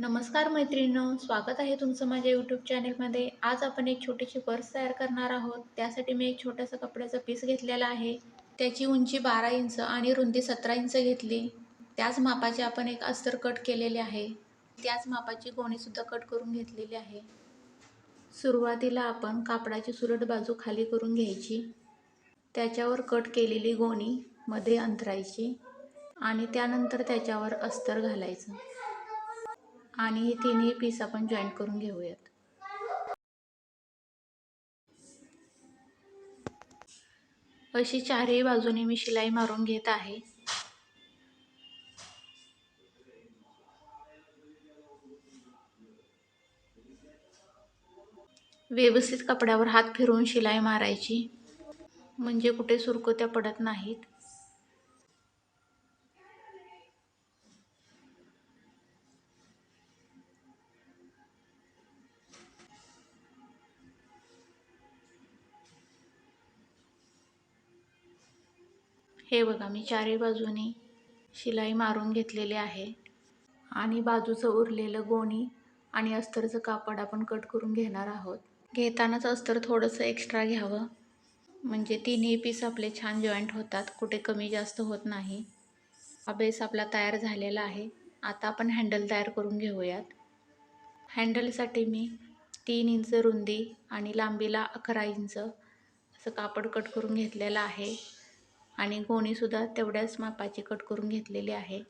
नमस्कार मैत्रिणींनो स्वागत आहे तुमचं माझ्या यूट्यूब चॅनेलमध्ये आज आपण एक छोटीशी पर्स तयार करणार आहोत. त्यासाठी मी एक छोटंसं कपड्याचं पीस घेतलेला आहे. त्याची उंची बारा इंच आणि रुंदी सतरा इंच घेतली. त्याच मापाचे आपण एक अस्तर कट केलेले आहे. त्याच मापाची गोणीसुद्धा कट करून घेतलेली आहे. सुरुवातीला आपण कापडाची सुलट बाजू खाली करून घ्यायची. त्याच्यावर कट केलेली गोणी मध्ये अंतरायची आणि त्यानंतर त्याच्यावर अस्तर घालायचं. आणि हे तिन्ही पीस आपण जॉईंट करून घेऊयात. अशी चारही बाजूने मी शिलाई मारून घेत आहे. व्यवस्थित कपड्यावर हात फिरवून शिलाई मारायची. म्हणजे कुठे सुरकुत्या पडत नाहीत. हे बघा मी चारही बाजूनी शिलाई मारून घेतलेली आहे. आणि बाजूचं उरलेलं गोणी आणि अस्तरचं कापड आपण कट करून घेणार आहोत. घेतानाच अस्तर थोडंसं एक्स्ट्रा घ्यावं. म्हणजे तिन्ही पीस आपले छान जॉईंट होतात कुठे कमी जास्त होत नाही. हा बेस आपला तयार झालेला आहे. आता आपण हँडल तयार करून घेऊयात. हँडलसाठी मी तीन इंच रुंदी आणि लांबीला अकरा इंच असं कापड कट करून घेतलेलं आहे. आणि गोणीसुद्धा तेवढ्याच मापाची कट करून घेतलेली आहे.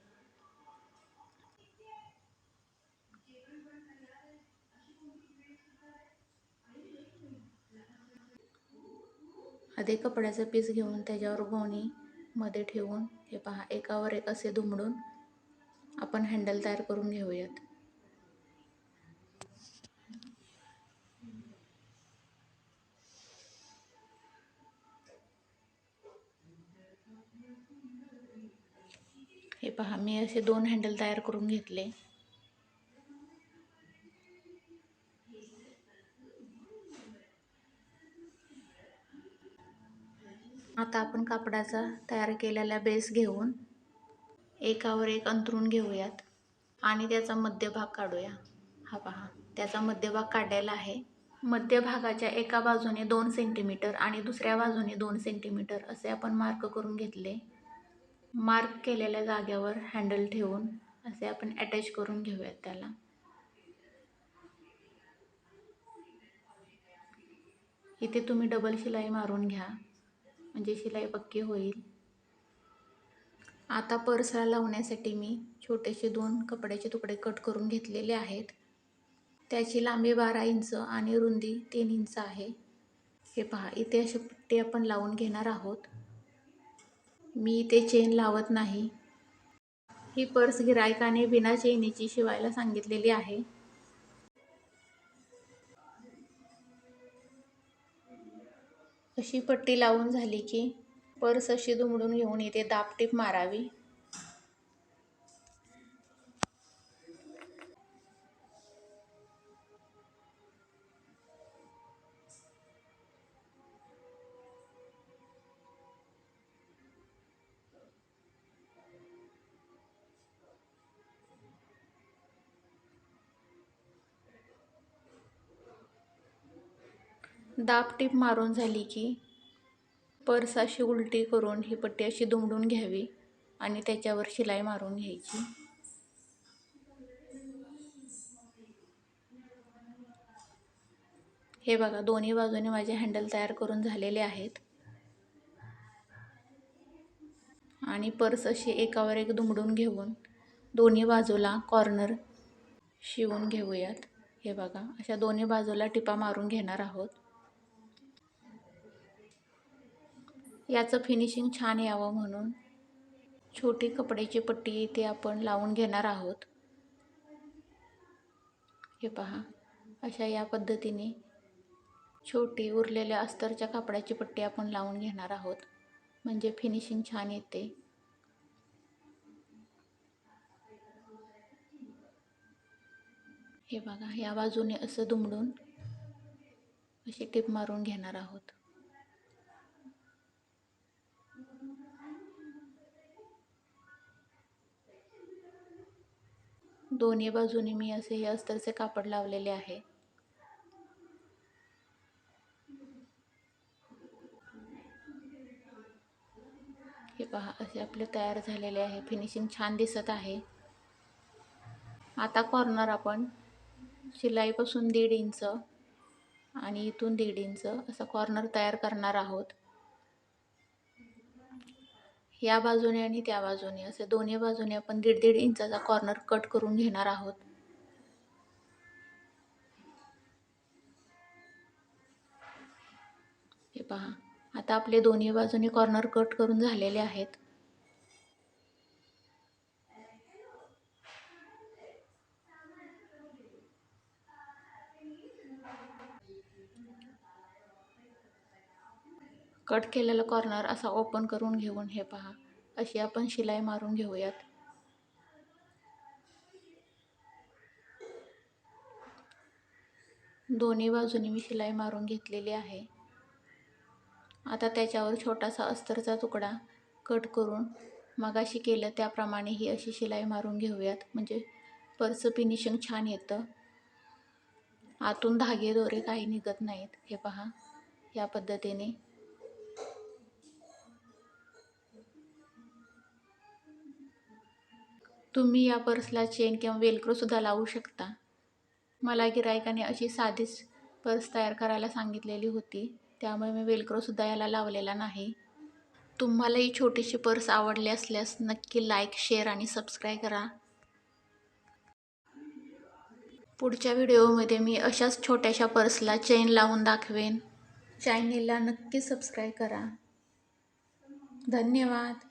आधी कपड्याचं पीस घेऊन त्याच्यावर गोणी मध्ये ठेवून हे पहा एकावर एक असे दुमडून आपण हँडल तयार करून घेऊयात हे पहा मी असे दोन हँडल तयार करून घेतले. आता आपण कापडाचा तयार केलेला बेस घेऊन एकावर एक अंतरून घेऊयात आणि त्याचा मध्यभाग काढूया. हा पहा त्याचा मध्यभाग काढलेला आहे. मध्यभागाच्या एका बाजूने दोन सेंटीमीटर आणि दुसऱ्या बाजूने दोन सेंटीमीटर असे आपण मार्क करून घेतले. मार्क केलेल्या जाग्यावर हँडल ठेवून असे आपण अटॅच करून घेऊयात त्याला. इथे तुम्ही डबल शिलाई मारून घ्या. म्हणजे शिलाई पक्की होईल. आता पर्सला लावण्यासाठी मी छोटेसे दोन कपड्याचे तुकडे कट करून घेतलेले आहेत. त्याची लांबी बारा इंच आणि रुंदी तीन इंच आहे. हे पहा इथे अशी पट्टी आपण लावून घेणार आहोत. मी इथे चेन लावत नाही. ही पर्स गिरायकाने बिना चेनीची शिवायला सांगितलेली आहे. अशी पट्टी लावून झाली की पर्स अशी दुमडून घेऊन इथे दापटीप मारावी. दापटीप मारून झाली की पर्स अशी उलटी करून ही पट्टी अशी दुमडून घ्यावी आणि त्याच्यावर शिलाई मारून घ्यायची. हे बघा दोन्ही बाजूने माझे हँडल तयार करून झालेले आहेत. आणि पर्स अशी एकावर एक दुमडून घेऊन दोन्ही बाजूला कॉर्नर शिवून घेऊयात. हे बघा अशा दोन्ही बाजूला टिपा मारून घेणार आहोत. याचं फिनिशिंग छान यावं म्हणून. छोटी कपड्याची पट्टी इथे आपण लावून घेणार आहोत. हे पहा अशा या पद्धतीने छोटी उरलेल्या अस्तरच्या कापडाची पट्टी आपण लावून घेणार आहोत. म्हणजे फिनिशिंग छान येते. हे बघा या बाजूने असं दुमडून अशी टिप मारून घेणार आहोत. दोन्ही बाजूने मी असे हे अस्तरचे कापड लावलेले आहे. हे पहा असे आपले तयार झालेले आहे. फिनिशिंग छान दिसत आहे. आता कॉर्नर आपण शिलाईपासून दीड इंच आणि इथून दीड इंच असा कॉर्नर तयार करणार आहोत. या बाजूने आणि त्या बाजूने. असे दोन्ही बाजूने आपण दीड दीड इंचाचा कॉर्नर कट करून घेणार आहोत. हे पहा. आता आपले दोन्ही बाजूने कॉर्नर कट करून झालेले आहेत. कट केलेला कॉर्नर असा ओपन करून घेऊन हे पहा. अशी आपण शिलाई मारून घेऊयात. दोन्ही बाजूनी मी शिलाई मारून घेतलेली आहे. आता त्याच्यावर छोटासा अस्तरचा तुकडा कट करून मगाशी केलं त्याप्रमाणे ही अशी शिलाई मारून घेऊयात. म्हणजे पर्स फिनिशिंग छान येतं. आतून धागे दोरे काही निघत नाहीत. हे पहा. या पद्धतीने तुम्ही या पर्सला चेन किंवा वेलक्रोसुद्धा लावू शकता. मला गिरायकाने अशी साधीच पर्स तयार करायला सांगितलेली होती. त्यामुळे मी वेलक्रोसुद्धा याला लावलेला नाही. तुम्हाला ही छोटीशी पर्स आवडली असल्यास नक्की लाईक शेअर आणि सबस्क्राईब करा. पुढच्या व्हिडिओमध्ये मी अशाच छोट्याशा पर्सला चेन लावून दाखवेन. चॅनेलला नक्की सबस्क्राईब करा. धन्यवाद.